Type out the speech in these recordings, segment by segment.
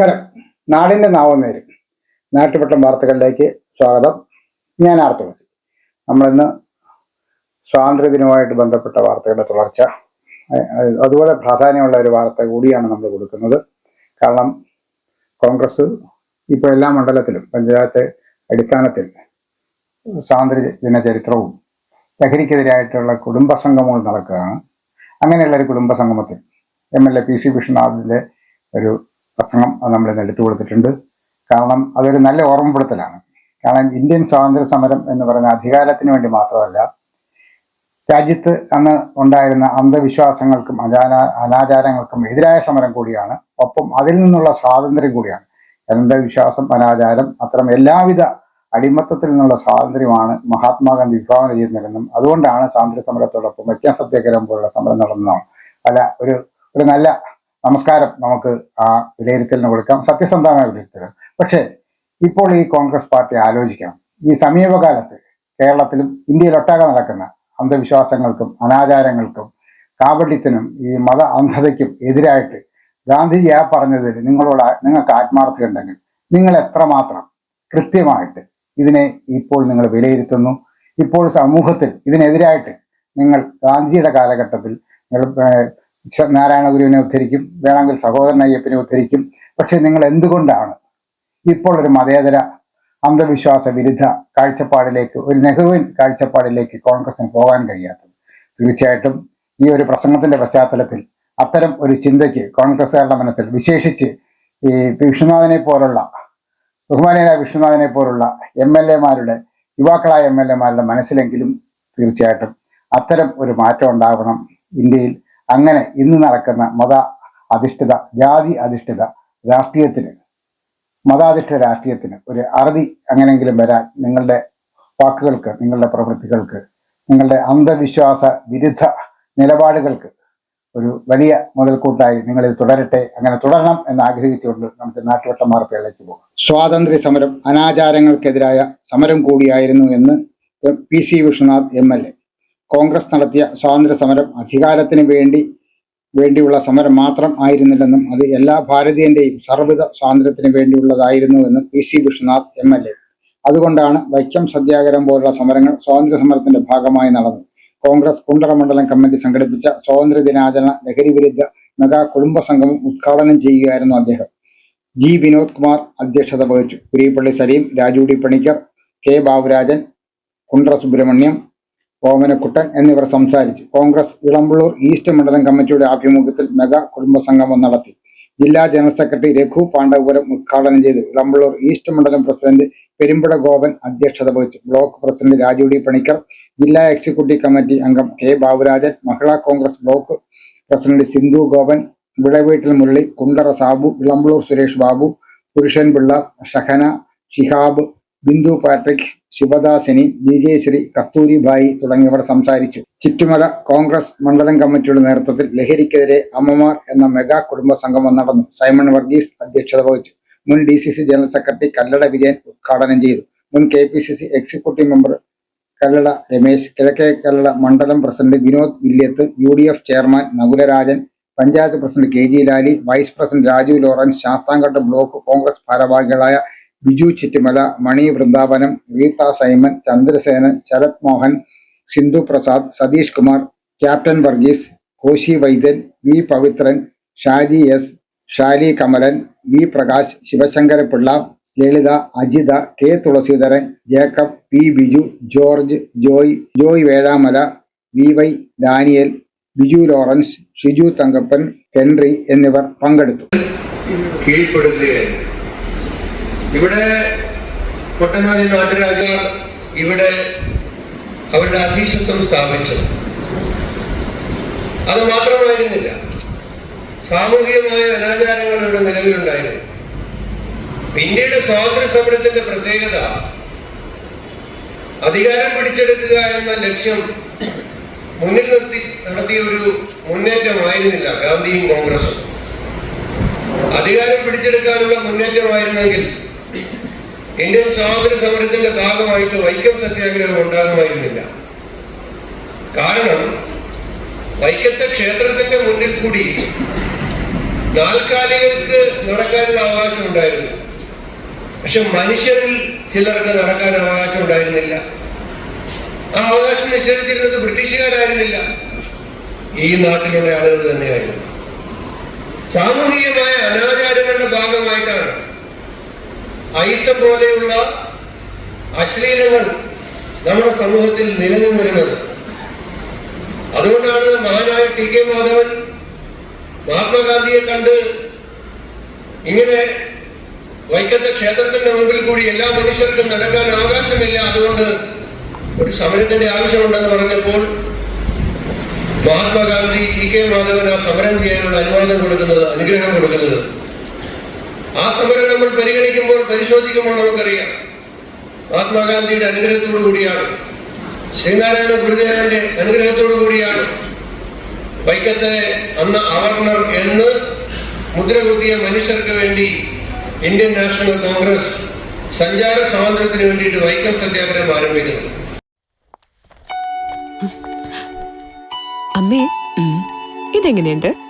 നമസ്കാരം. നാടിന്റെ നേര്. നാട്ടുപട്ടം വാർത്തകളിലേക്ക് സ്വാഗതം. ഞാൻ ആർത്തവസി നമ്മളിന്ന് സ്വാതന്ത്ര്യദിനവുമായിട്ട് ബന്ധപ്പെട്ട വാർത്തകളുടെ തുടർച്ച. അതുപോലെ പ്രാധാന്യമുള്ള ഒരു വാർത്ത കൂടിയാണ് നമ്മൾ കൊടുക്കുന്നത്. കാരണം കോൺഗ്രസ് ഇപ്പോൾ എല്ലാ മണ്ഡലത്തിലും പഞ്ചായത്ത് അടിസ്ഥാനത്തിൽ സ്വാതന്ത്ര്യ ദിന ചരിത്രവും ലഹരിക്കെതിരായിട്ടുള്ള കുടുംബ സംഗമങ്ങൾ നടക്കുകയാണ്. അങ്ങനെയുള്ള ഒരു കുടുംബ സംഗമത്തിൽ M L A P C വിശ്വനാഥിന്റെ ഒരു പ്രസംഗം അത് നമ്മൾ ഇന്ന് എടുത്തു കൊടുത്തിട്ടുണ്ട്. കാരണം അതൊരു നല്ല ഓർമ്മപ്പെടുത്തലാണ്. കാരണം ഇന്ത്യൻ സ്വാതന്ത്ര്യ സമരം എന്ന് പറയുന്ന അധികാരത്തിന് വേണ്ടി മാത്രമല്ല രാജ്യത്ത് അന്ന് ഉണ്ടായിരുന്ന അന്ധവിശ്വാസങ്ങൾക്കും അനാ അനാചാരങ്ങൾക്കും എതിരായ സമരം കൂടിയാണ്. ഒപ്പം അതിൽ നിന്നുള്ള സ്വാതന്ത്ര്യം കൂടിയാണ്. അന്ധവിശ്വാസം അനാചാരം അത്തരം എല്ലാവിധ അടിമത്തത്തിൽ നിന്നുള്ള സ്വാതന്ത്ര്യമാണ് മഹാത്മാഗാന്ധി വിഭാവന ചെയ്യുന്നതെന്നും അതുകൊണ്ടാണ് സ്വാതന്ത്ര്യ സമരത്തോടൊപ്പം വ്യത്യാസത്യഗ്രഹം സത്യാഗ്രഹം പോലുള്ള സമരം നടന്നതാണ് അല്ല ഒരു ഒരു നല്ല നമസ്കാരം. നമുക്ക് ആ വിലയിരുത്തലിന് കൊടുക്കാം. സത്യസന്ധമായ വിലയിരുത്തൽ. പക്ഷേ ഇപ്പോൾ ഈ കോൺഗ്രസ് പാർട്ടി ആലോചിക്കണം. ഈ സമീപകാലത്ത് കേരളത്തിലും ഇന്ത്യയിലൊട്ടാകെ നടക്കുന്ന അന്ധവിശ്വാസങ്ങൾക്കും അനാചാരങ്ങൾക്കും കാപട്യത്തിനും ഈ മത അന്ധതയ്ക്കും എതിരായിട്ട് ഗാന്ധിജി ആ പറഞ്ഞതിൽ നിങ്ങളോട് നിങ്ങൾക്ക് ആത്മാർത്ഥത ഉണ്ടെങ്കിൽ നിങ്ങൾ എത്രമാത്രം കൃത്യമായിട്ട് ഇതിനെ ഇപ്പോൾ നിങ്ങൾ വിലയിരുത്തുന്നു? ഇപ്പോൾ സമൂഹത്തിൽ ഇതിനെതിരായിട്ട് നിങ്ങൾ ഗാന്ധിജിയുടെ കാലഘട്ടത്തിൽ നിങ്ങൾ നാരായണ ഗുരുവിനെ ഉദ്ധരിക്കും വേണമെങ്കിൽ സഹോദരൻ അയ്യപ്പനെ ഉദ്ധരിക്കും. പക്ഷെ നിങ്ങൾ എന്തുകൊണ്ടാണ് ഇപ്പോൾ ഒരു മതേതര അന്ധവിശ്വാസ വിരുദ്ധ കാഴ്ചപ്പാടിലേക്ക് ഒരു നെഹ്റുവിൻ കാഴ്ചപ്പാടിലേക്ക് കോൺഗ്രസിന് പോകാൻ കഴിയാത്തത്? തീർച്ചയായിട്ടും ഈ ഒരു പ്രസംഗത്തിന്റെ പശ്ചാത്തലത്തിൽ അത്തരം ഒരു ചിന്തയ്ക്ക് കോൺഗ്രസുകാരുടെ മനസ്സിൽ വിശേഷിച്ച് ഈ വിഷ്ണുനാഥനെ പോലുള്ള ബഹുമാനായ വിഷ്ണുനാഥനെ പോലുള്ള എം എൽ എമാരുടെ യുവാക്കളായ എം എൽ എമാരുടെ മനസ്സിലെങ്കിലും തീർച്ചയായിട്ടും അത്തരം ഒരു മാറ്റം ഉണ്ടാകണം ഇന്ത്യയിൽ അങ്ങനെ ഇന്ന് നടക്കുന്ന മത അധിഷ്ഠിത ജാതി അധിഷ്ഠിത രാഷ്ട്രീയത്തിന് മതാധിഷ്ഠിത രാഷ്ട്രീയത്തിന് ഒരു അറുതി അങ്ങനെങ്കിലും വരാൻ നിങ്ങളുടെ വാക്കുകൾക്ക് നിങ്ങളുടെ പ്രവൃത്തികൾക്ക് നിങ്ങളുടെ അന്ധവിശ്വാസ വിരുദ്ധ നിലപാടുകൾക്ക് ഒരു വലിയ മുതൽക്കൂട്ടായി നിങ്ങൾ ഇത് തുടരട്ടെ അങ്ങനെ തുടരണം എന്ന് ആഗ്രഹിച്ചുകൊണ്ട് നമുക്ക് നാട്ടുവട്ടം വാർത്തകളിലേക്ക് പോകാം. സ്വാതന്ത്ര്യ സമരം അനാചാരങ്ങൾക്കെതിരായ സമരം കൂടിയായിരുന്നു എന്ന് P C Vishwanath M L A. Congress നടത്തിയ സ്വാതന്ത്ര്യ സമരം അധികാരത്തിന് വേണ്ടി വേണ്ടിയുള്ള സമരം മാത്രം ആയിരുന്നില്ലെന്നും അത് എല്ലാ ഭാരതീയന്റെയും സർവത സ്വാതന്ത്ര്യത്തിന് വേണ്ടിയുള്ളതായിരുന്നു എന്ന് P C Vishwanath M L A. അതുകൊണ്ടാണ് വൈക്കം സത്യാഗ്രഹം പോലുള്ള സമരങ്ങൾ സ്വാതന്ത്ര്യ സമരത്തിന്റെ ഭാഗമായി നടന്നത്. കോൺഗ്രസ് കുണ്ടറ മണ്ഡലം കമ്മിറ്റി സംഘടിപ്പിച്ച സ്വാതന്ത്ര്യ ദിനാചരണ ലഹരി വിരുദ്ധ മെഗാ കുടുംബ സംഗമം ഉദ്ഘാടനം ചെയ്യുകയായിരുന്നു അദ്ദേഹം. ജി വിനോദ് കുമാർ അധ്യക്ഷത വഹിച്ചു. കുരിപ്പള്ളി സലീം രാജു ഡി പണിക്കർ കെ ബാബുരാജൻ കുണ്ട്ര സുബ്രഹ്മണ്യം ഓമനക്കുട്ടൻ എന്നിവർ സംസാരിച്ചു. കോൺഗ്രസ് ഇളമ്പുള്ളൂർ ഈസ്റ്റ് മണ്ഡലം കമ്മിറ്റിയുടെ ആഭിമുഖ്യത്തിൽ മെഗാ കുടുംബ സംഗമം നടത്തി. ജില്ലാ ജനറൽ സെക്രട്ടറി രഘു പാണ്ഡവപുരം ഉദ്ഘാടനം ചെയ്തു. ഇളമ്പുള്ളൂർ ഈസ്റ്റ് മണ്ഡലം പ്രസിഡന്റ് പെരുമ്പട ഗോപൻ അധ്യക്ഷത വഹിച്ചു. Block president Raju D Panicker ജില്ലാ എക്സിക്യൂട്ടീവ് കമ്മിറ്റി അംഗം K Baburajan Mahila Congress block president Sindhu Gopan Vilaveettil Murali Kundara Sabu Elampalloor Suresh Babu Purushan Pillai Shahana Shihab Bindu Patrick Shivadasini B J Sree Kasturibai തുടങ്ങിയവർ സംസാരിച്ചു. ചുറ്റുമല കോൺഗ്രസ് മണ്ഡലം കമ്മിറ്റിയുടെ നേതൃത്വത്തിൽ ലഹരിക്കെതിരെ അമ്മമാർ എന്ന മെഗാ കുടുംബ സംഗമം നടന്നു. സൈമൺ വർഗീസ് അധ്യക്ഷത വഹിച്ചു. മുൻ D C C general secretary Kallada Vijayan ഉദ്ഘാടനം ചെയ്തു. മുൻ K P C C executive member Kallada Ramesh Kizhakke Kallada മണ്ഡലം president Vinod വില്യത്ത് U D F chairman Nakularajan panchayat president K G Lali vice president Raju Lawrence Sasthamcotta block Congress ഭാരവാഹികളായ Biju Chittumala Mani Vrindavanam Reetha Simon Chandrasenan Sarath Mohan Sindhu Prasad Satheesh Kumar captain Varghese Koshy Vaidyan V Pavithran Shaji S Shali Kamalan V Prakash Sivasankarapillai Lalitha Ajitha K Thulaseedharan Jacob P Biju George Joy Joy Vezhamala V Y Daniel Biju Lawrence Shiju Thankappan Henry എന്നിവർ പങ്കെടുത്തു. കീഴ്പ്പെടുത്തുകയായിരുന്നു ഇവിടെ ഒട്ടനവധി നാട്ടുരാജ്യങ്ങൾ ഇവിടെ അവരുടെ അധീശത്വം സ്ഥാപിച്ചു അത് മാത്രമായിരുന്നില്ല. സാമൂഹികമായ അനാചാരങ്ങൾ ഇവിടെ നിലവിലുണ്ടായിരുന്നു. പിന്നീട് സ്വാതന്ത്ര്യ സമരത്തിന്റെ പ്രത്യേകത അധികാരം പിടിച്ചെടുക്കുക എന്ന ലക്ഷ്യം മുന്നിൽ നിർത്തി നടത്തിയ ഒരു മുന്നേറ്റമായിരുന്നില്ല ഗാന്ധിയും കോൺഗ്രസും. അധികാരം പിടിച്ചെടുക്കാനുള്ള മുന്നേറ്റമായിരുന്നെങ്കിൽ ഇന്ത്യൻ സ്വാതന്ത്ര്യ സമരത്തിന്റെ ഭാഗമായിട്ട് വൈക്കം സത്യാഗ്രഹം ഉണ്ടാകുമായിരുന്നില്ല. കാരണം വൈക്കത്തെ ക്ഷേത്രത്തിന്റെ മുന്നിൽ കൂടി നാൽക്കാലികൾക്ക് നടക്കാനുള്ള അവകാശം ഉണ്ടായിരുന്നു. പക്ഷെ മനുഷ്യരിൽ ചിലർക്ക് നടക്കാൻ അവകാശം ഉണ്ടായിരുന്നില്ല. ആ അവകാശം നിഷേധിച്ചിരുന്നത് ബ്രിട്ടീഷുകാരായിരുന്നില്ല. ഈ നാട്ടിലുള്ള ആളുകൾ തന്നെയായിരുന്നു. സാമൂഹികമായ അനാചാരങ്ങളുടെ ഭാഗമായിട്ടാണ് അയിത്തം പോലെയുള്ള അശ്ലീലങ്ങൾ നമ്മുടെ സമൂഹത്തിൽ നിലനിന്നിരുന്നത് അതുകൊണ്ടാണ് മഹാനായ ടി കെ മാധവൻ മഹാത്മാഗാന്ധിയെ കണ്ട് ഇങ്ങനെ വൈക്കത്തെ ക്ഷേത്രത്തിന്റെ മുമ്പിൽ കൂടി എല്ലാ മനുഷ്യർക്കും നടക്കാൻ അവകാശമില്ല. അതുകൊണ്ട് ഒരു സമരത്തിന്റെ ആവശ്യമുണ്ടെന്ന് പറഞ്ഞപ്പോൾ മഹാത്മാഗാന്ധി ടി കെ മാധവൻ ആ സമരം ചെയ്യാനുള്ള അനുവാദം കൊടുക്കുന്നത് അനുഗ്രഹം കൊടുക്കുന്നത് ആ സമരം നമ്മൾ പരിഗണിക്കുമ്പോൾ പരിശോധിക്കുമ്പോൾ നമുക്കറിയാം. മഹാത്മാഗാന്ധിയുടെ അനുഗ്രഹത്തോടു കൂടിയാണ്. ശ്രീനാരായണ ഗുരുദേവന്റെ അനുഗ്രഹത്തോടു കൂടിയാണ്. വൈക്കത്തെ അന്ന് അവർണർ എന്ന് മുദ്രകുത്തിയ മനുഷ്യർക്ക് വേണ്ടി ഇന്ത്യൻ നാഷണൽ കോൺഗ്രസ് സഞ്ചാര സ്വാതന്ത്ര്യത്തിന് വേണ്ടിയിട്ട് വൈക്കം സത്യാഗ്രഹം ആരംഭിക്കുന്നത് അമ്മേ ഇതെങ്ങനെയുണ്ട്?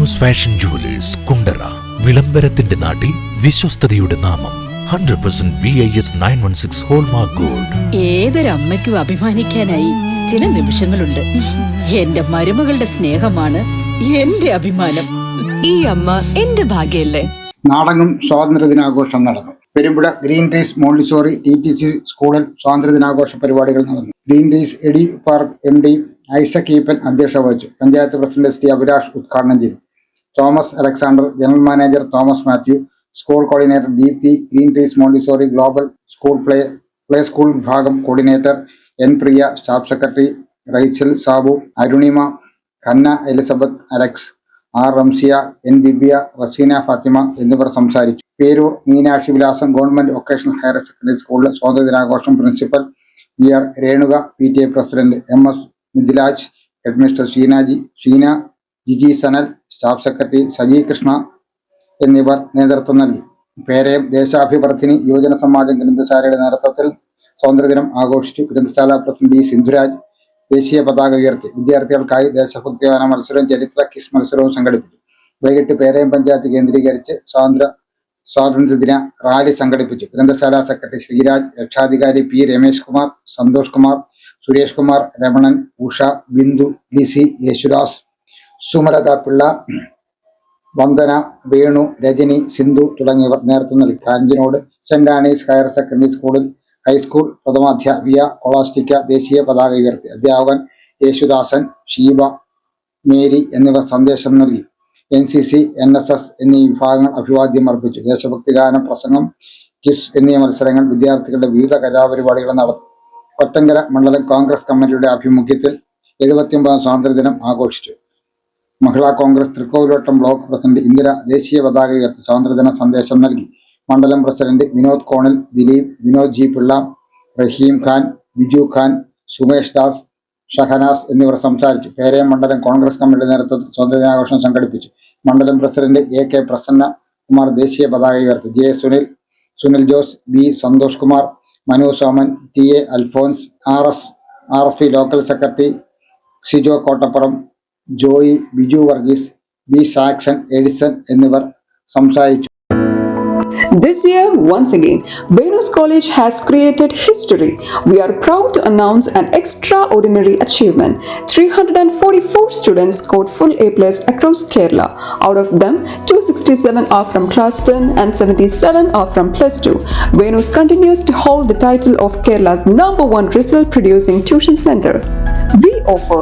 Chinnus fashion jewellers Kundara വിളംബരത്തിന്റെ നാട്ടിൽ വിശ്വസ്തയുടെ നാമം hundred percent V I S nine one six hallmark gold ഏതൊരമ്മയ്ക്കും അഭിമാനിക്കാനായി ചില നിമിഷങ്ങളുണ്ട്. എന്റെ മരുമകളുടെ സ്നേഹമാണ് എന്റെ അഭിമാനം. ഈ അമ്മ എന്റെ ഭാഗ്യല്ലേ? നാടകം സ്വാതന്ത്ര്യ ദിനാഘോഷം നടന്നു. Perumpuzha green trees Montessori T T C സ്കൂളിൽ സ്വാതന്ത്ര്യ ദിനാഘോഷ പരിപാടികൾ നടന്നു. Green race ED park M D Isaac Eapen അധ്യക്ഷത വഹിച്ചു. പഞ്ചായത്ത് പ്രസിഡന്റ് ശ്രീ അഭിലാഷ് ഉദ്ഘാടനം ചെയ്തു. Thomas Alexander general manager Thomas Mathew school coordinator Deepthi green trees Montessori global school play play school വിഭാഗം coordinator N Priya staff secretary Rachel Sabu Arunima Kanna Elizabeth Alex R Ramsiya N Divya Raseena Fathima എന്നിവർ സംസാരിച്ചു. പേരൂർ മീനാക്ഷി വിലാസം government vocational higher secondary സ്കൂളിലെ സ്വാതന്ത്ര്യദിനാഘോഷം principal V R Renuka P T A president M S Mithilaj headmistress Sheenaji Sheena Jiji Sanal staff secretary Saji Krishna എന്നിവർ നേതൃത്വം നൽകി. പേരയം ദേശാഭിവർദ്ധിനി യുവജന സമാജം ഗ്രന്ഥശാലയുടെ നേതൃത്വത്തിൽ സ്വാതന്ത്ര്യദിനം ആഘോഷിച്ചു. ഗ്രന്ഥശാല പ്രസിഡന്റ് ഇ സിന്ധുരാജ് ദേശീയ പതാക ഉയർത്തി. വിദ്യാർത്ഥികൾക്കായി ദേശഭക്തിഗാന മത്സരവും ചരിത്ര കിസ് മത്സരവും സംഘടിപ്പിച്ചു. വൈകിട്ട് പേരയം പഞ്ചായത്ത് കേന്ദ്രീകരിച്ച് സ്വാതന്ത്ര്യ സ്വാതന്ത്ര്യദിന റാലി സംഘടിപ്പിച്ചു. ഗ്രന്ഥശാല സെക്രട്ടറി ശ്രീരാജ് രക്ഷാധികാരി P Ramesh Kumar Santhosh Kumar Suresh Kumar Ramanan Usha Bindu B C Yesudas Sumalatha Pillai Vandana Venu Rajani Sindhu തുടങ്ങിയവർ നേതൃത്വം നൽകി. Kanchinode Saint Anne's higher secondary സ്കൂളിൽ ഹൈസ്കൂൾ പ്രഥമാധ്യാപിക കൊളാസ്റ്റിക്ക ദേശീയ പതാക ഉയർത്തി. അധ്യാപകൻ യേശുദാസൻ ഷീബ മേരി എന്നിവർ സന്ദേശം നൽകി. N C C N S S എന്നീ വിഭാഗങ്ങൾ അഭിവാദ്യം അർപ്പിച്ചു. ദേശഭക്തി ഗാന പ്രസംഗം കിസ് എന്നീ മത്സരങ്ങൾ വിദ്യാർത്ഥികളുടെ വിവിധ കലാപരിപാടികൾ നടത്തി. കൊറ്റങ്കര മണ്ഡലം കോൺഗ്രസ് കമ്മിറ്റിയുടെ ആഭിമുഖ്യത്തിൽ എഴുപത്തിയൊമ്പതാം സ്വാതന്ത്ര്യദിനം ആഘോഷിച്ചു. മഹിളാ കോൺഗ്രസ് തൃക്കോവിലോട്ടം ബ്ലോക്ക് പ്രസിഡന്റ് ഇന്ദിര ദേശീയ പതാക ഉയർത്തി സ്വാതന്ത്ര്യദിന സന്ദേശം നൽകി. മണ്ഡലം പ്രസിഡന്റ് വിനോദ് കോണിൽ ദിലീപ് വിനോദ് ജി പിള്ള റഹീം ഖാൻ ബിജു ഖാൻ സുമേഷ് ദാസ് ഷഹനാസ് എന്നിവർ സംസാരിച്ചു. പേരയം മണ്ഡലം കോൺഗ്രസ് കമ്മിറ്റിയുടെ നേതൃത്വത്തിൽ സ്വാതന്ത്ര്യദിനാഘോഷം സംഘടിപ്പിച്ചു. മണ്ഡലം president A K Prasanna Kumar ദേശീയ പതാക ഉയർത്തി J Sunil Sunil Jose B Santhosh Kumar Manu Soman T A Alphonse R S R P local secretary Sijo Kottapuram Joy Biju Varghese B Saxon Edison എന്നിവർ സംസാരിച്ചു This year, once again, Venus College has created history. We are proud to announce an extraordinary achievement. 344 students scored full A plus across Kerala. Out of them, 267 are from class 10 and 77 are from plus 2. Venus continues to hold the title of Kerala's number one result producing tuition center. We offer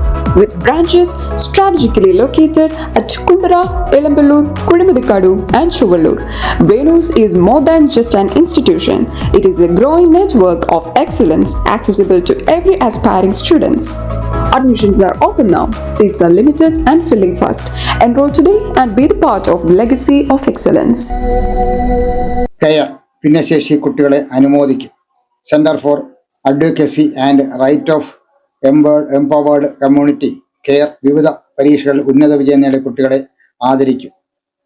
With branches strategically located at Kundara, Elamballur, Kudimadikadu, and Chuvallur, Venus is more than just an institution. It is a growing network of excellence accessible to every aspiring students. Admissions are open now. Seats are limited and filling fast. Enroll today and be the part of the legacy of excellence. Care ഭിന്നശേഷി കുട്ടികളെ അനുമോദിക്കും centre for advocacy and right of empowered community care വിവിധ പരീക്ഷകളിൽ ഉന്നത വിജയം നേടിയ കുട്ടികളെ ആദരിക്കും.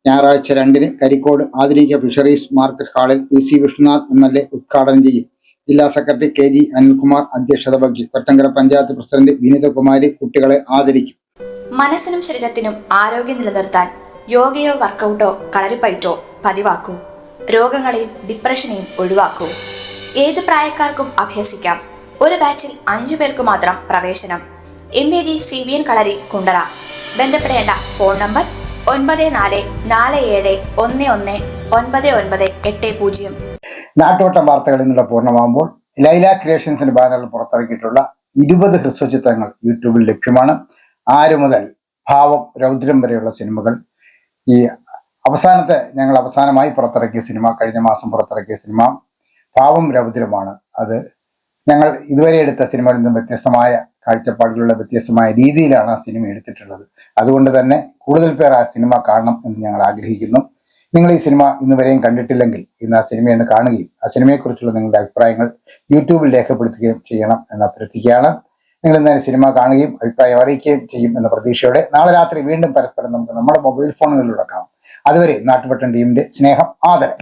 ഞായറാഴ്ച രണ്ടിന് കരിക്കോട് ആധുനിക ഫിഷറീസ് മാർക്കറ്റ് ഹാളിൽ P C Vishnunath M L A ഉദ്ഘാടനം ചെയ്യും. ജില്ലാ സെക്രട്ടറി കെ ജി അനിൽകുമാർ അധ്യക്ഷത വഹിക്കും കൊറ്റങ്കര പഞ്ചായത്ത് പ്രസിഡന്റ് വിനീതകുമാരി കുട്ടികളെ ആദരിക്കും. മനസ്സിനും ശരീരത്തിനും ആരോഗ്യം നിലനിർത്താൻ യോഗയോ വർക്കൗട്ടോ കളരിപ്പയറ്റോ പതിവാക്കൂ. രോഗങ്ങളെയും ഡിപ്രഷനെയും ഒഴിവാക്കൂ. ഏത് പ്രായക്കാർക്കും അഭ്യസിക്കാം ഒരു ബാച്ചിൽ അഞ്ചു പേർക്ക് മാത്രം പ്രവേശനം. M A G C B N Kalari Kundara. ബന്ധപ്പെടേണ്ട ഫോൺ നമ്പർ ഒൻപത് നാല് നാല് ഏഴ് ഒന്ന് ഒന്ന് ഒൻപത് ഒൻപത് എട്ട് പൂജ്യം. നാട്ടോട്ടം വാർത്തകൾ ഇന്നിവിടെ പൂർണമാകുമ്പോൾ ലൈല ക്രിയേഷൻസിന്റെ ബാനറിൽ പുറത്തിറക്കിയിട്ടുള്ള ഇരുപത് ഹ്രസ്വചിത്രങ്ങൾ യൂട്യൂബിൽ ലഭ്യമാണ്. ആര് മുതൽ ഭാവം രൗദ്രം വരെയുള്ള സിനിമകൾ. ഈ അവസാനത്തെ ഞങ്ങൾ അവസാനമായി പുറത്തിറക്കിയ സിനിമ കഴിഞ്ഞ മാസം പുറത്തിറക്കിയ സിനിമ ഭാവം രൗദ്രമാണ്. അത് ഞങ്ങൾ ഇതുവരെ എടുത്ത സിനിമകളിൽ നിന്നും വ്യത്യസ്തമായ കാഴ്ചപ്പാടിലുള്ള വ്യത്യസ്തമായ രീതിയിലാണ് ആ സിനിമ എടുത്തിട്ടുള്ളത്. അതുകൊണ്ട് തന്നെ കൂടുതൽ പേർ ആ സിനിമ കാണണം എന്ന് ഞങ്ങൾ ആഗ്രഹിക്കുന്നു. നിങ്ങൾ ഈ സിനിമ ഇന്ന് വരെയും കണ്ടിട്ടില്ലെങ്കിൽ ഇന്ന് ആ സിനിമയൊന്ന് കാണുകയും ആ സിനിമയെക്കുറിച്ചുള്ള നിങ്ങളുടെ അഭിപ്രായങ്ങൾ യൂട്യൂബിൽ രേഖപ്പെടുത്തുകയും ചെയ്യണം എന്ന് അഭ്യർത്ഥിക്കുകയാണ്. നിങ്ങൾ ഇന്നലെ സിനിമ കാണുകയും അഭിപ്രായം അറിയിക്കുകയും ചെയ്യും എന്ന പ്രതീക്ഷയോടെ നാളെ രാത്രി വീണ്ടും പരസ്പരം നമുക്ക് നമ്മുടെ മൊബൈൽ ഫോണുകളിലൂടെ കാണാം. അതുവരെ നാട്ടുപട്ടൻ ടീമിന്റെ സ്നേഹം ആദരം.